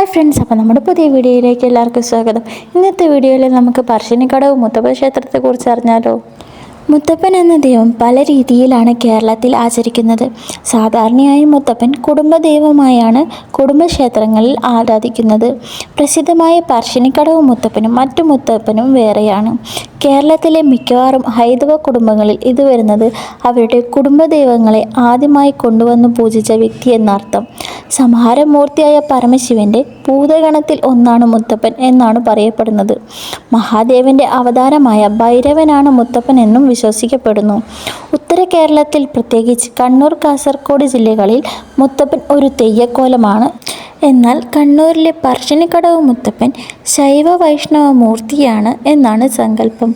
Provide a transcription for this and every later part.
Hi friends അപ്പോൾ നമ്മുടെ പുതിയ വീഡിയോയിലേക്ക് എല്ലാവർക്കും സ്വാഗതം. ഇന്നത്തെ വീഡിയോയിൽ നമുക്ക് പറശ്ശിനിക്കടവ് മുത്തപ്പ ക്ഷേത്രത്തെക്കുറിച്ച് അറിഞ്ഞാലോ? മുത്തപ്പൻ എന്ന ദൈവം പല രീതിയിലാണ് കേരളത്തിൽ ആചരിക്കുന്നത്. സാധാരണയായി മുത്തപ്പൻ കുടുംബദൈവമായാണ് കുടുംബക്ഷേത്രങ്ങളിൽ ആരാധിക്കുന്നത്. പ്രസിദ്ധമായ പറശ്ശിനിക്കടവ് മുത്തപ്പനും മറ്റു മുത്തപ്പനും വേറെയാണ്. കേരളത്തിലെ മിക്കവാറും ഹൈന്ദവ കുടുംബങ്ങളിൽ ഇത് വരുന്നത് അവരുടെ കുടുംബദൈവങ്ങളെ ആദ്യമായി കൊണ്ടുവന്ന് പൂജിച്ച വ്യക്തി എന്നർത്ഥം. സംഹാരമൂർത്തിയായ പരമശിവന്റെ ഭൂതഗണത്തിൽ ഒന്നാണ് മുത്തപ്പൻ എന്നാണ് പറയപ്പെടുന്നത്. മഹാദേവന്റെ അവതാരമായ ഭൈരവനാണ് മുത്തപ്പൻ എന്നും വിശ്വസിക്കപ്പെടുന്നു. ഉത്തര കേരളത്തിൽ പ്രത്യേകിച്ച് കണ്ണൂർ കാസർഗോഡ് ജില്ലകളിൽ മുത്തപ്പൻ ഒരു തെയ്യക്കോലമാണ്. എന്നാൽ കണ്ണൂരിലെ പറശ്ശിനിക്കടവ് മുത്തപ്പൻ ശൈവ വൈഷ്ണവ മൂർത്തിയാണ് എന്നാണ് സങ്കല്പം.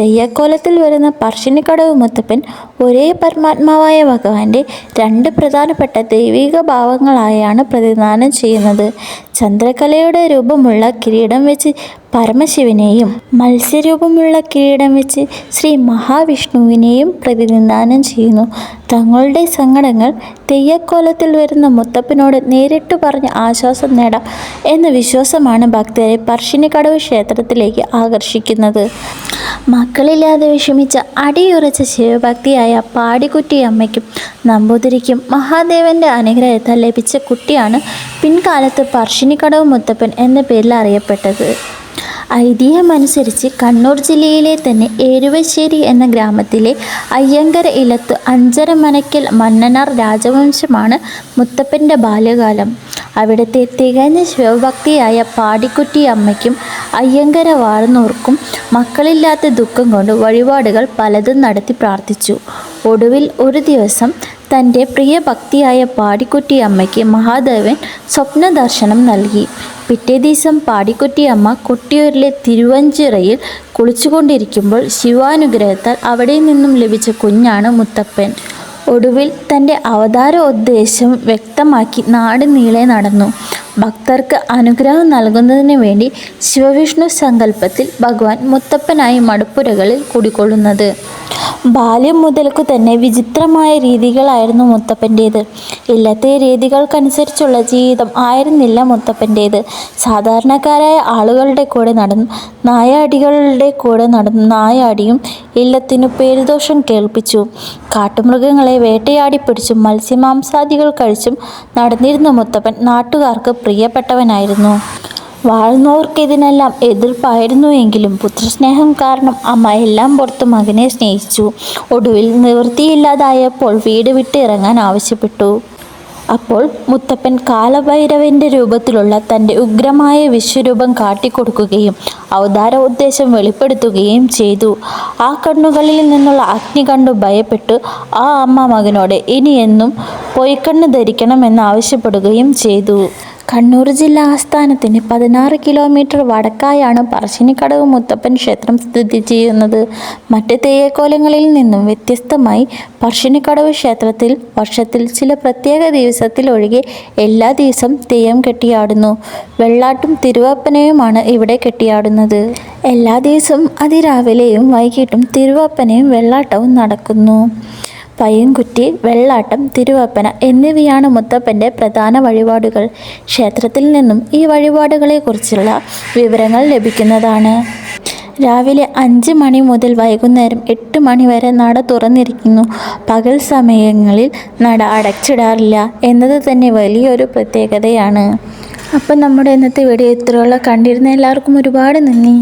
തെയ്യക്കോലത്തിൽ വരുന്ന പർശിനിക്കടവ് മുത്തപ്പൻ ഒരേ പരമാത്മാവായ ഭഗവാന്റെ രണ്ട് പ്രധാനപ്പെട്ട ദൈവിക ഭാവങ്ങളായാണ് പ്രതിദാനം ചെയ്യുന്നത്. ചന്ദ്രകലയുടെ രൂപമുള്ള കിരീടം വെച്ച് പരമശിവനെയും മത്സ്യരൂപമുള്ള കിരീടം വെച്ച് ശ്രീ മഹാവിഷ്ണുവിനെയും പ്രതിനിധാനം ചെയ്യുന്നു. തങ്ങളുടെ സങ്കടങ്ങൾ തെയ്യക്കോലത്തിൽ വരുന്ന മുത്തപ്പനോട് നേരിട്ട് പറഞ്ഞ് ആശ്വാസം നേടാം എന്ന വിശ്വാസമാണ് ഭക്തരെ പർശിനിക്കടവ് ക്ഷേത്രത്തിലേക്ക് ആകർഷിക്കുന്നത്. മക്കളില്ലാതെ വിഷമിച്ച അടിയുറച്ച ശിവഭക്തിയായ പാടിക്കുട്ടിയമ്മയ്ക്കും നമ്പൂതിരിക്കും മഹാദേവന്റെ അനുഗ്രഹത്താൽ ലഭിച്ച കുട്ടിയാണ് പിൻകാലത്ത് പർശിനിക്കടവ് മുത്തപ്പൻ എന്ന പേരിൽ അറിയപ്പെട്ടത്. ഐതിഹ്യമനുസരിച്ച് കണ്ണൂർ ജില്ലയിലെ തന്നെ ഏരുവശ്ശേരി എന്ന ഗ്രാമത്തിലെ അയ്യങ്കര ഇലത്ത് അഞ്ചര മനക്കൽ മന്നനാർ രാജവംശമാണ് മുത്തപ്പന്റെ ബാല്യകാലം. അവിടുത്തെ തികഞ്ഞ ശിവഭക്തിയായ പാടിക്കുട്ടി അമ്മയ്ക്കും അയ്യങ്കര വാഴുന്നവർക്കും മക്കളില്ലാത്ത ദുഃഖം കൊണ്ട് വഴിപാടുകൾ പലതും നടത്തി പ്രാർത്ഥിച്ചു. ഒടുവിൽ ഒരു ദിവസം തന്റെ പ്രിയ ഭക്തിയായ പാടിക്കുട്ടി അമ്മയ്ക്ക് മഹാദേവൻ സ്വപ്ന ദർശനം നൽകി. പിറ്റേ ദിവസം പാടിക്കുട്ടി അമ്മ കൊട്ടിയൂരിലെ തിരുവഞ്ചിറയിൽ കുളിച്ചുകൊണ്ടിരിക്കുമ്പോൾ ശിവാനുഗ്രഹത്താൽ അവിടെ നിന്നും ലഭിച്ച കുഞ്ഞാണ് മുത്തപ്പൻ. ഒടുവിൽ തന്റെ അവതാര ഉദ്ദേശം വ്യക്തമാക്കി നാട് നീളെ നടന്നു. ഭക്തർക്ക് അനുഗ്രഹം നൽകുന്നതിന് വേണ്ടി ശിവവിഷ്ണു സങ്കല്പത്തിൽ ഭഗവാൻ മുത്തപ്പനായി മടുപ്പുരകളിൽ കുടികൊള്ളുന്നത്. ബാല്യം മുതൽക്കു തന്നെ വിചിത്രമായ രീതികളായിരുന്നു മുത്തപ്പന്റേത്. ഇല്ലത്തെ രീതികൾക്കനുസരിച്ചുള്ള ജീവിതം ആയിരുന്നില്ല മുത്തപ്പന്റേത്. സാധാരണക്കാരായ ആളുകളുടെ കൂടെ നടന്നു നായാടികളുടെ കൂടെ നടന്നു നായാടിയും ഇല്ലത്തിനു പേരുദോഷം കേൾപ്പിച്ചു. കാട്ടുമൃഗങ്ങളെ വേട്ടയാടിപ്പിടിച്ചും മത്സ്യമാംസാദികൾ കഴിച്ചും നടന്നിരുന്ന മുത്തപ്പൻ നാട്ടുകാർക്ക് പ്രിയപ്പെട്ടവനായിരുന്നു. വാഴുന്നവർക്ക് ഇതിനെല്ലാം എതിർപ്പായിരുന്നുവെങ്കിലും പുത്രസ്നേഹം കാരണം അമ്മ എല്ലാം പുറത്ത് മകനെ സ്നേഹിച്ചു. ഒടുവിൽ നിവൃത്തിയില്ലാതായപ്പോൾ വീട് വിട്ട് ഇറങ്ങാൻ ആവശ്യപ്പെട്ടു. അപ്പോൾ മുത്തപ്പൻ കാലഭൈരവന്റെ രൂപത്തിലുള്ള തന്റെ ഉഗ്രമായ വിശ്വരൂപം കാട്ടിക്കൊടുക്കുകയും അവതാര ഉദ്ദേശം വെളിപ്പെടുത്തുകയും ചെയ്തു. ആ കണ്ണുകളിൽ നിന്നുള്ള അഗ്നി കണ്ടു ഭയപ്പെട്ട്. ആ അമ്മ മകനോട് ഇനിയെന്നും പൊയ്ക്കണ്ണ് ധരിക്കണമെന്ന് ആവശ്യപ്പെടുകയും ചെയ്തു. കണ്ണൂർ ജില്ലാ ആസ്ഥാനത്തിന് പതിനാറ് കിലോമീറ്റർ വടക്കായാണ് പറശ്ശിനിക്കടവ് മുത്തപ്പൻ ക്ഷേത്രം സ്ഥിതി ചെയ്യുന്നത്. മറ്റ് തെയ്യക്കോലങ്ങളിൽ നിന്നും വ്യത്യസ്തമായി പറശ്ശിനിക്കടവ് ക്ഷേത്രത്തിൽ വർഷത്തിൽ ചില പ്രത്യേക ദിവസത്തിൽ ഒഴികെ എല്ലാ ദിവസം തെയ്യം കെട്ടിയാടുന്നു. വെള്ളാട്ടും തിരുവപ്പനയുമാണ് ഇവിടെ കെട്ടിയാടുന്നത്. എല്ലാ ദിവസവും അതിരാവിലെയും വൈകിട്ടും തിരുവപ്പനയും വെള്ളാട്ടവും നടക്കുന്നു. പയ്യൻകുറ്റി വെള്ളാട്ടം തിരുവപ്പന എന്നിവയാണ് മുത്തപ്പന്റെ പ്രധാന വഴിപാടുകൾ. ക്ഷേത്രത്തിൽ നിന്നും ഈ വഴിപാടുകളെക്കുറിച്ചുള്ള വിവരങ്ങൾ ലഭിക്കുന്നതാണ്. രാവിലെ അഞ്ച് മണി മുതൽ വൈകുന്നേരം എട്ട് മണി വരെ നട തുറന്നിരിക്കുന്നു. പകൽ സമയങ്ങളിൽ നട അടച്ചിടാറില്ല എന്നത് തന്നെ വലിയൊരു പ്രത്യേകതയാണ്. അപ്പം നമ്മുടെ ഇന്നത്തെ വീഡിയോ ഇത്രയുള്ള കണ്ടിരുന്ന എല്ലാവർക്കും ഒരുപാട് നന്ദി.